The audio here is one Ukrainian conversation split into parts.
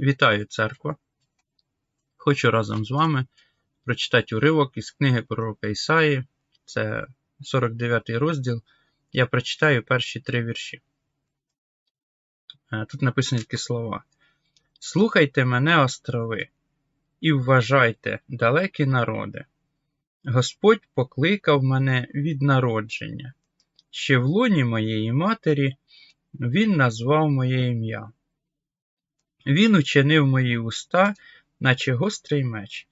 Вітаю, церква! Хочу разом з вами прочитати уривок із книги пророка Ісаї, це 49 розділ. Я прочитаю перші три вірші. Е, Тут написані такі слова: Слухайте мене, острови, і вважайте, далекі народи. Господь покликав мене від народження. Ще в лоні моєї матері Він назвав моє ім'я. Він учинив мої уста, наче гострий меч,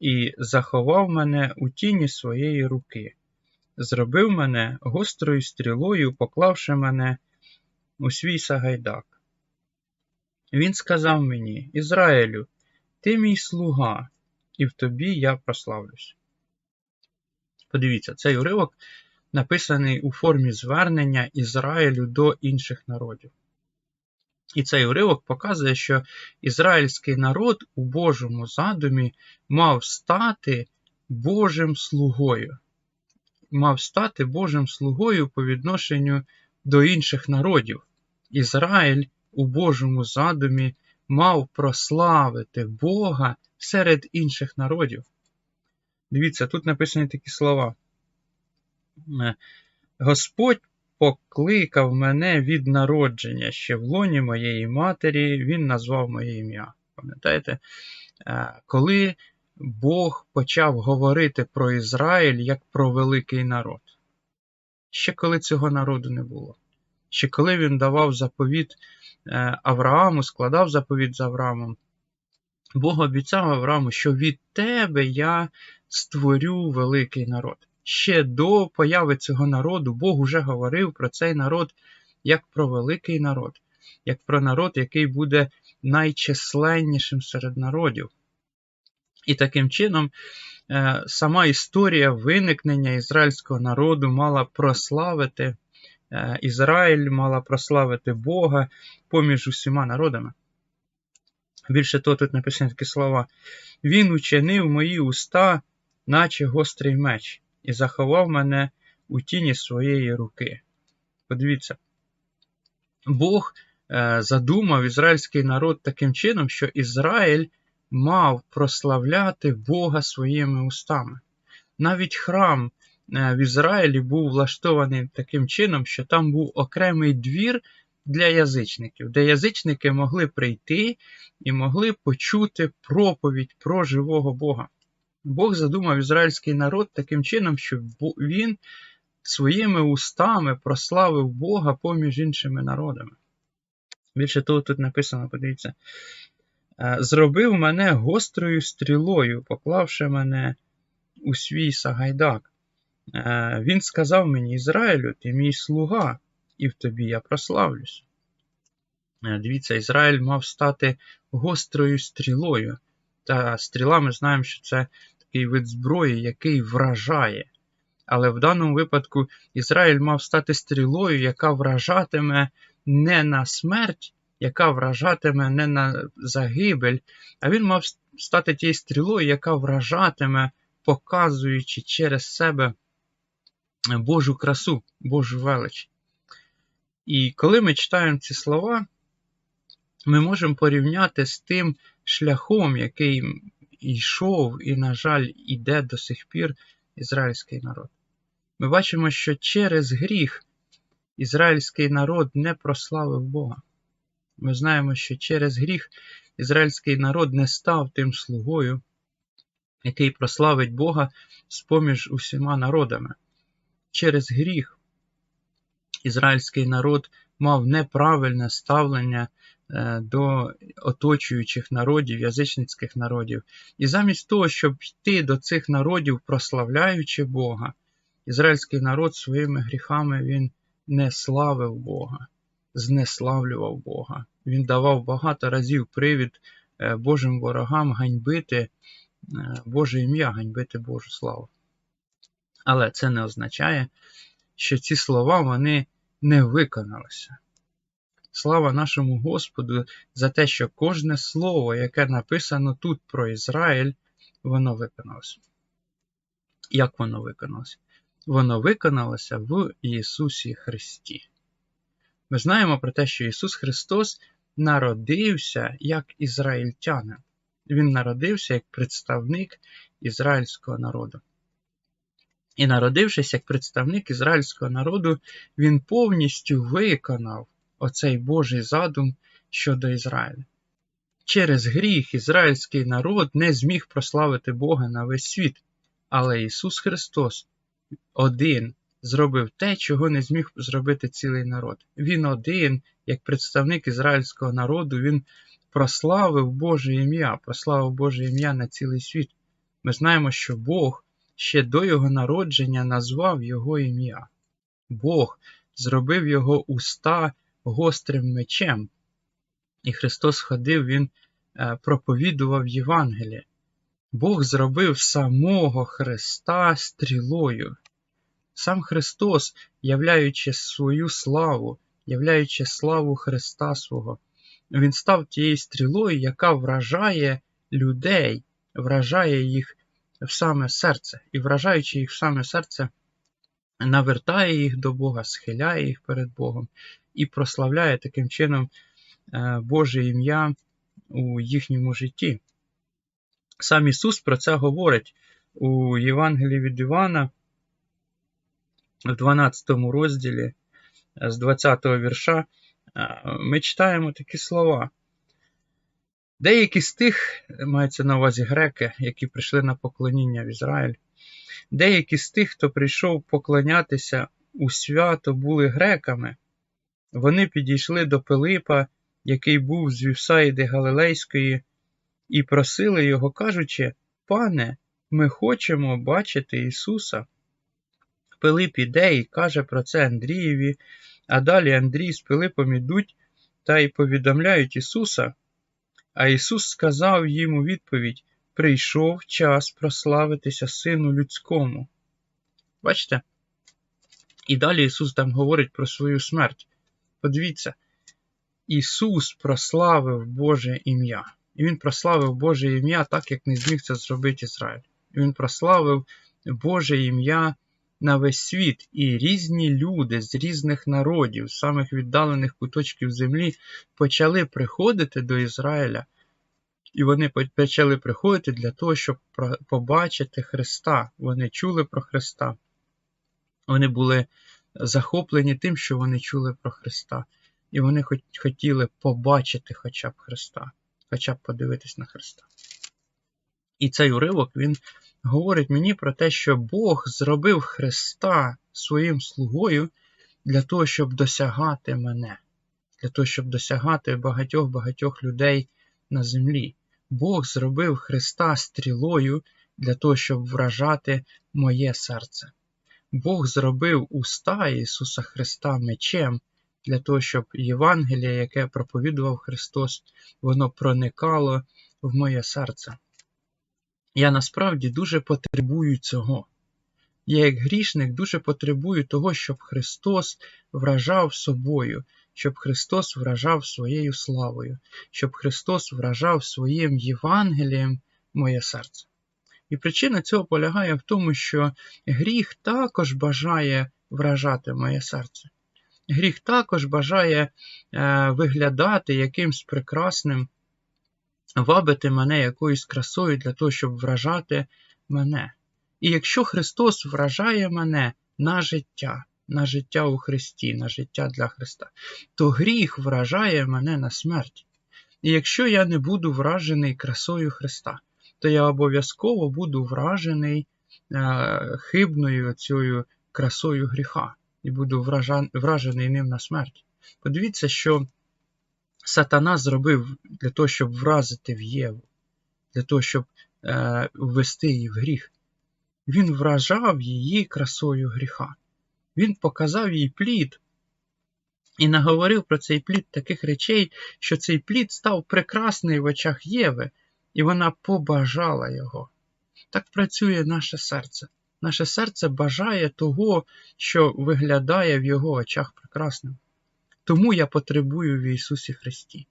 і заховав мене у тіні своєї руки, зробив мене гострою стрілою, поклавши мене у свій сагайдак. Він сказав мені: Ізраїлю, ти мій слуга, і в тобі я прославлюсь. Подивіться, цей уривок написаний у формі звернення Ізраїлю до інших народів. І цей уривок показує, що ізраїльський народ у Божому задумі мав стати Божим слугою, мав стати Божим слугою по відношенню до інших народів. Ізраїль у Божому задумі мав прославити Бога серед інших народів. Дивіться, тут написані такі слова. Господь покликав мене від народження ще в лоні моєї матері, він назвав моє ім'я. Пам'ятаєте? Коли Бог почав говорити про Ізраїль як про великий народ. Ще коли цього народу не було. Ще коли він давав заповіт Аврааму, складав заповіт з Авраамом, Бог обіцяв Аврааму, що від тебе я створю великий народ ще до появи цього народу Бог уже говорив про цей народ як про великий народ, як про народ, який буде найчисленнішим серед народів. І таким чином е, сама історія виникнення ізраїльського народу мала прославити е, Ізраїль, мала прославити Бога поміж усіма народами. Більше того, тут написані такі слова: Він учинив мої уста, наче гострий меч і заховав мене у тіні своєї руки. Подивіться, Бог е, задумав ізраїльський народ таким чином, що Ізраїль мав прославляти Бога своїми устами. Навіть храм е, в Ізраїлі був влаштований таким чином, що там був окремий двір для язичників, де язичники могли прийти і могли почути проповідь про живого Бога. Бог задумав ізраїльський народ таким чином, щоб він своїми устами прославив Бога поміж іншими народами. Більше того, тут написано, подивіться, «Е, зробив мене гострою стрілою, поклавши мене у свій сагайдак. Е, він сказав мені, Ізраїлю, ти мій слуга, і в тобі я прославлюсь. Е, дивіться, Ізраїль мав стати гострою стрілою. Та стріла ми знаємо, що це такий вид зброї, який вражає. Але в даному випадку Ізраїль мав стати стрілою, яка вражатиме не на смерть, яка вражатиме не на загибель, а він мав стати тією стрілою, яка вражатиме, показуючи через себе Божу красу, Божу велич. І коли ми читаємо ці слова, ми можемо порівняти з тим шляхом, який йшов і, на жаль, іде до сих пір ізраїльський народ. Ми бачимо, що через гріх ізраїльський народ не прославив Бога. Ми знаємо, що через гріх ізраїльський народ не став тим слугою, який прославить Бога з-поміж усіма народами. Через гріх ізраїльський народ мав неправильне ставлення до оточуючих народів, язичницьких народів. І замість того, щоб йти до цих народів, прославляючи Бога, ізраїльський народ своїми гріхами він не славив Бога, знеславлював Бога. Він давав багато разів привід е, Божим ворогам ганьбити е, Боже ім'я, ганьбити Божу славу. Але це не означає, що ці слова вони не виконалися. Слава нашому Господу за те, що кожне слово, яке написано тут про Ізраїль, воно виконалося. Як воно виконалося? Воно виконалося в Ісусі Христі. Ми знаємо про те, що Ісус Христос народився як ізраїльтянин. Він народився як представник ізраїльського народу. І народившись як представник ізраїльського народу, він повністю виконав оцей Божий задум щодо Ізраїля. Через гріх ізраїльський народ не зміг прославити Бога на весь світ, але Ісус Христос один зробив те, чого не зміг зробити цілий народ. Він один, як представник ізраїльського народу, він прославив Боже ім'я, прославив Боже ім'я на цілий світ. Ми знаємо, що Бог ще до його народження назвав його ім'я. Бог зробив його уста гострим мечем. І Христос ходив, Він е, проповідував Євангеліє. Бог зробив самого Христа стрілою. Сам Христос, являючи свою славу, являючи славу Христа свого, Він став тією стрілою, яка вражає людей, вражає їх в саме серце, і вражаючи їх в саме серце, навертає їх до Бога, схиляє їх перед Богом і прославляє таким чином е, Боже ім'я у їхньому житті. Сам Ісус про це говорить у Євангелії від Івана в 12 розділі з 20 вірша. е, Ми читаємо такі слова. Деякі з тих, мається на увазі греки, які прийшли на поклоніння в Ізраїль, деякі з тих, хто прийшов поклонятися у свято, були греками. Вони підійшли до Пилипа, який був з Вівсаїди Галилейської, і просили його, кажучи: Пане, ми хочемо бачити Ісуса. Пилип іде і каже про це Андрієві, а далі Андрій з Пилипом ідуть та й повідомляють Ісуса. А Ісус сказав їм у відповідь: Прийшов час прославитися Сину людському. Бачите? І далі Ісус там говорить про свою смерть. Подивіться, Ісус прославив Боже ім'я. І Він прославив Боже ім'я так, як не зміг це зробити Ізраїль. Він прославив Боже ім'я на весь світ, і різні люди з різних народів, з самих віддалених куточків землі, почали приходити до Ізраїля, і вони почали приходити для того, щоб побачити Христа. Вони чули про Христа. Вони були захоплені тим, що вони чули про Христа. І вони хотіли побачити хоча б Христа, хоча б подивитись на Христа. І цей уривок він говорить мені про те, що Бог зробив Христа своїм слугою для того, щоб досягати мене, для того, щоб досягати багатьох-багатьох людей на землі. Бог зробив Христа стрілою для того, щоб вражати моє серце. Бог зробив уста Ісуса Христа мечем для того, щоб Євангеліє, яке проповідував Христос, воно проникало в моє серце. Я насправді дуже потребую цього. Я, як грішник, дуже потребую того, щоб Христос вражав собою, щоб Христос вражав своєю славою, щоб Христос вражав своїм Євангелієм моє серце. І причина цього полягає в тому, що гріх також бажає вражати моє серце. Гріх також бажає е, виглядати якимсь прекрасним, вабити мене якоюсь красою для того, щоб вражати мене. І якщо Христос вражає мене на життя, на життя у Христі, на життя для Христа, то гріх вражає мене на смерть. І якщо я не буду вражений красою Христа, то я обов'язково буду вражений е, хибною цією красою гріха і буду вражений ним на смерть. Подивіться, що сатана зробив для того, щоб вразити в Єву, для того, щоб е, ввести її в гріх. Він вражав її красою гріха. Він показав їй плід і наговорив про цей плід таких речей, що цей плід став прекрасний в очах Єви, і вона побажала його. Так працює наше серце. Наше серце бажає того, що виглядає в його очах прекрасним. Тому я потребую в Ісусі Христі.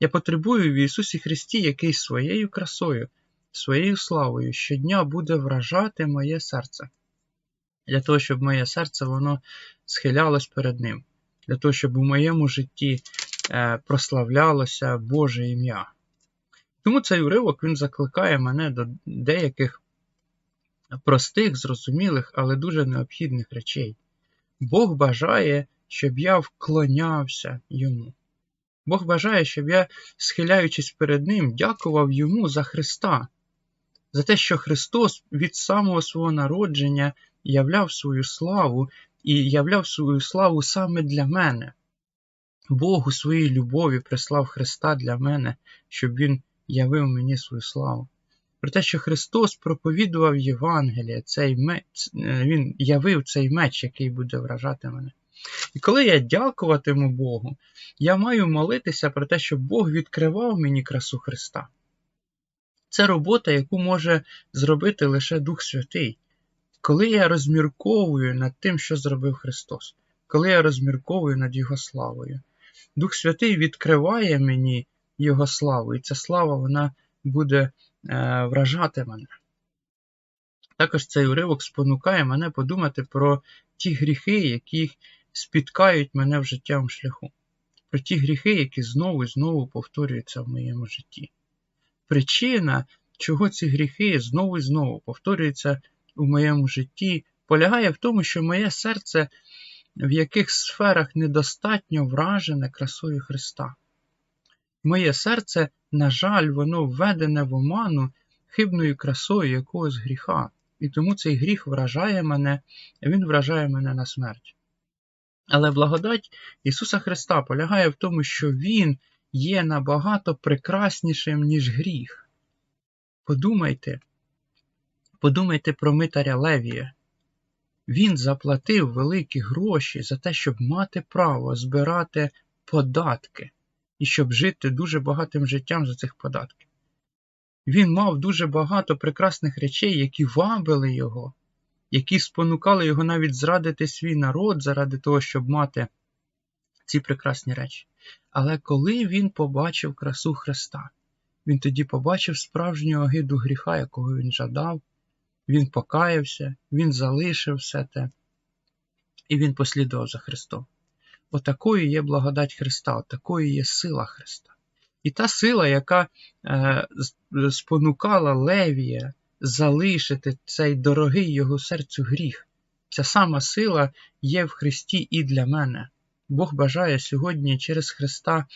Я потребую в Ісусі Христі, який своєю красою, своєю славою щодня буде вражати моє серце. Для того, щоб моє серце воно схилялось перед Ним, для того, щоб у моєму житті е, прославлялося Боже ім'я. Тому цей уривок він закликає мене до деяких простих, зрозумілих, але дуже необхідних речей. Бог бажає, щоб я вклонявся йому. Бог бажає, щоб я, схиляючись перед Ним, дякував йому за Христа, за те, що Христос від самого свого народження являв свою славу і являв свою славу саме для мене. Бог у своїй любові прислав Христа для мене, щоб Він явив мені свою славу. Про те, що Христос проповідував Євангеліє, цей меч, Він явив цей меч, який буде вражати мене. І коли я дякуватиму Богу, я маю молитися про те, щоб Бог відкривав мені красу Христа. Це робота, яку може зробити лише Дух Святий. Коли я розмірковую над тим, що зробив Христос, коли я розмірковую над Його славою, Дух Святий відкриває мені Його славу, і ця слава вона буде е, вражати мене. Також цей уривок спонукає мене подумати про ті гріхи, які спіткають мене в життєвому шляху, про ті гріхи, які знову і знову повторюються в моєму житті. Причина, чого ці гріхи знову і знову повторюються у моєму житті, полягає в тому, що моє серце в яких сферах недостатньо вражене красою Христа. Моє серце, на жаль, воно введене в оману хибною красою якогось гріха, і тому цей гріх вражає мене, він вражає мене на смерть. Але благодать Ісуса Христа полягає в тому, що Він є набагато прекраснішим, ніж гріх. Подумайте, подумайте про митаря Левія. Він заплатив великі гроші за те, щоб мати право збирати податки і щоб жити дуже багатим життям за цих податків. Він мав дуже багато прекрасних речей, які вабили його, які спонукали його навіть зрадити свій народ заради того, щоб мати ці прекрасні речі. Але коли він побачив красу Христа, він тоді побачив справжню огиду гріха, якого він жадав, він покаявся, він залишив все те, і він послідував за Христом. Отакою є благодать Христа, отакою є сила Христа. І та сила, яка е, спонукала Левія залишити цей дорогий його серцю гріх, ця сама сила є в Христі і для мене. Бог бажає сьогодні через Христа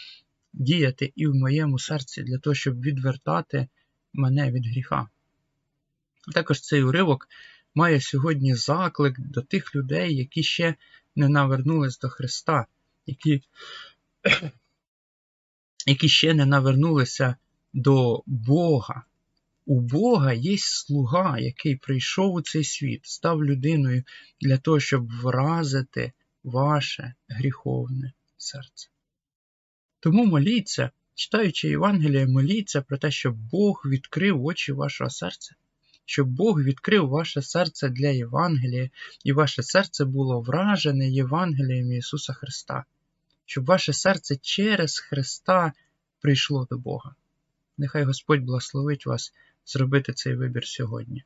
діяти і в моєму серці для того, щоб відвертати мене від гріха. Також цей уривок має сьогодні заклик до тих людей, які ще не навернулись до Христа, які які ще не навернулися до Бога. У Бога є слуга, який прийшов у цей світ, став людиною для того, щоб вразити ваше гріховне серце. Тому моліться, читаючи Євангеліє, моліться про те, щоб Бог відкрив очі вашого серця щоб Бог відкрив ваше серце для Євангелія, і ваше серце було вражене Євангелієм Ісуса Христа, щоб ваше серце через Христа прийшло до Бога. Нехай Господь благословить вас зробити цей вибір сьогодні.